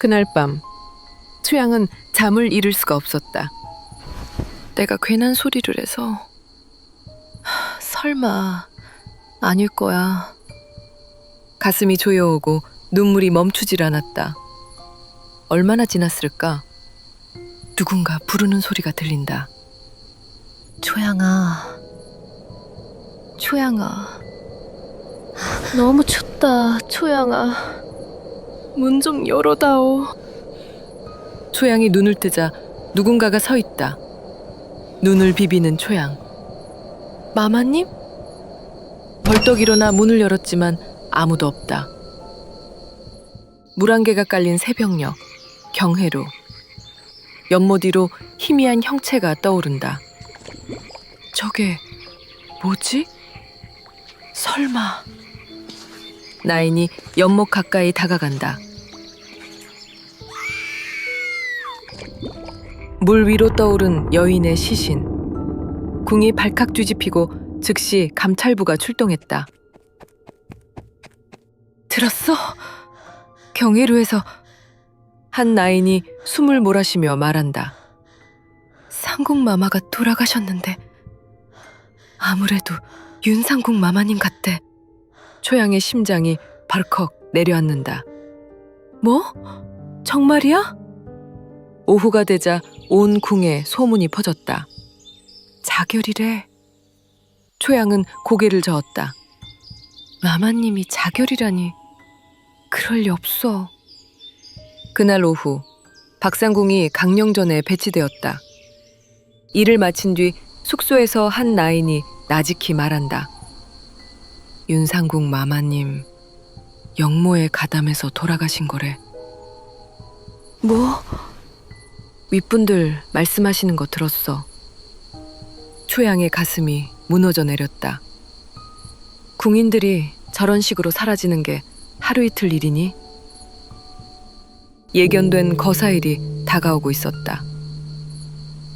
그날 밤 수양은 잠을 이룰 수가 없었다. 내가 괜한 소리를 해서 하, 설마 아닐 거야. 가슴이 조여오고 눈물이 멈추질 않았다. 얼마나 지났을까? 누군가 부르는 소리가 들린다. 초양아, 초양아. 너무 춥다, 초양아. 문 좀 열어다오. 초양이 눈을 뜨자 누군가가 서 있다. 눈을 비비는 초양. 마마님? 벌떡 일어나 문을 열었지만 아무도 없다. 물안개가 깔린 새벽녘, 경회로. 연못 위로 희미한 형체가 떠오른다. 저게 뭐지? 설마. 나인이 연못 가까이 다가간다. 물 위로 떠오른 여인의 시신. 궁이 발칵 뒤집히고 즉시 감찰부가 출동했다. 들었어? 경회로에서 한 나인이 숨을 몰아쉬며 말한다. 상궁 마마가 돌아가셨는데 아무래도 윤상궁 마마님 같대. 초양의 심장이 벌컥 내려앉는다. 뭐? 정말이야? 오후가 되자 온 궁에 소문이 퍼졌다. 자결이래. 초양은 고개를 저었다. 마마님이 자결이라니. 그럴 리 없어. 그날 오후 박상궁이 강령전에 배치되었다. 일을 마친 뒤 숙소에서 한 나인이 나직히 말한다. 윤상궁 마마님 영모에 가담해서 돌아가신 거래. 뭐? 윗분들 말씀하시는 거 들었어. 초양의 가슴이 무너져 내렸다. 궁인들이 저런 식으로 사라지는 게 하루 이틀 일이니? 예견된 거사일이 다가오고 있었다.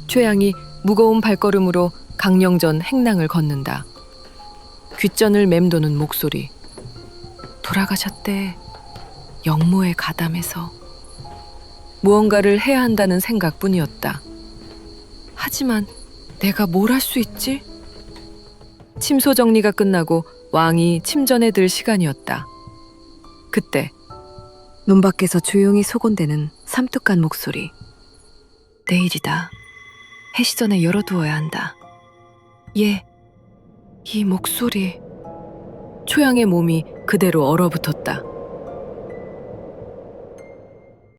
최양이 무거운 발걸음으로 강령전 행랑을 걷는다. 귓전을 맴도는 목소리. 돌아가셨대. 영모에 가담해서. 무언가를 해야 한다는 생각뿐이었다. 하지만 내가 뭘 할 수 있지? 침소 정리가 끝나고 왕이 침전에 들 시간이었다. 그때 문 밖에서 조용히 소곤대는 삼뚝한 목소리. 내일이다. 해시 전에 열어두어야 한다. 예, 이 목소리. 초양의 몸이 그대로 얼어붙었다.